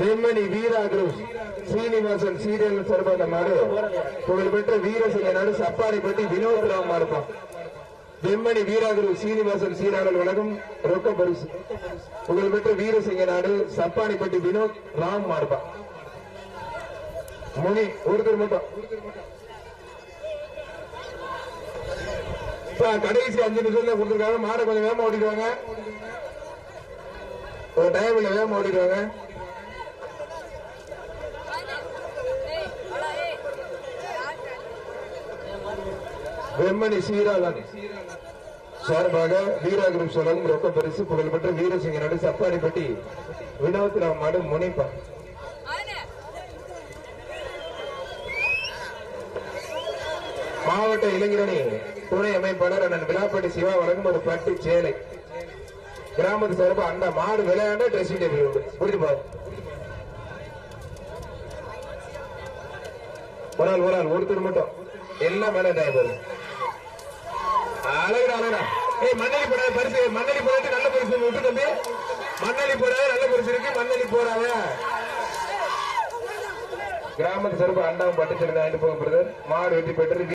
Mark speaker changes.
Speaker 1: வெண்மணி வீராகிரம் சீனிவாசன் சீரியல் சிறப்பான மாடு. புகழ்பெற்ற வீரசிங்க நாடு சப்பாரிப்பட்டி வினோத் ராம் மாடுப்பான் வெண்மணி வீரா சீனிவாசன் சீராடல் உலகம் ரொக்க பரிசு. புகழ்பெற்ற வீரசிங்க நாடு சப்பானிப்பட்டி வினோத் ராம் மாடுப்பான் முனி ஒருத்தர் மட்டும். கடைசி அஞ்சு நிமிஷம் கொடுத்துருக்காங்க. மாடை கொஞ்சம் வேகமா ஓடிடுவாங்க ஒரு டைம் வேகம் ஓடிடுவாங்க வெம்மணி சீராளன். சார்பாக வீரா சோழன் ரொக்க பரிசு புகழ்பெற்ற வீரசிங்க நடு சப்பாடிப்பட்டி வினோத் ராம் மாடு முனைப்பா. மாவட்ட இளைஞரணி துணை அமைப்பாளர் அண்ணன் விழாப்பட்டி சிவா வழங்கும் ஒரு பட்டு சேலை. கிராமத்து சார்பு அந்த மாடு விளையாண்டா ட்ரெஸ்ஸிங் டேபிள் உண்டு. புரிஞ்சு பாரு ஒரு ஆள் ஒரு ஆள் ஒருத்தர் மட்டும். எல்லாம் மேல டைவர் அழகுடா அழகுடா. ஏய் மண்ணலி போடாத பரிசு. மண்ணலி போடாது நல்ல பரிசு விட்டு தம்பி. மண்ணலி போடாத நல்ல பரிசு இருக்கு. மண்ணலி போடாத கிராமத்து சிறப்பு அண்டாவும் பட்டு சேர்ந்து வாங்கிட்டு போக பிரதர் மாடு வெட்டி பெற்று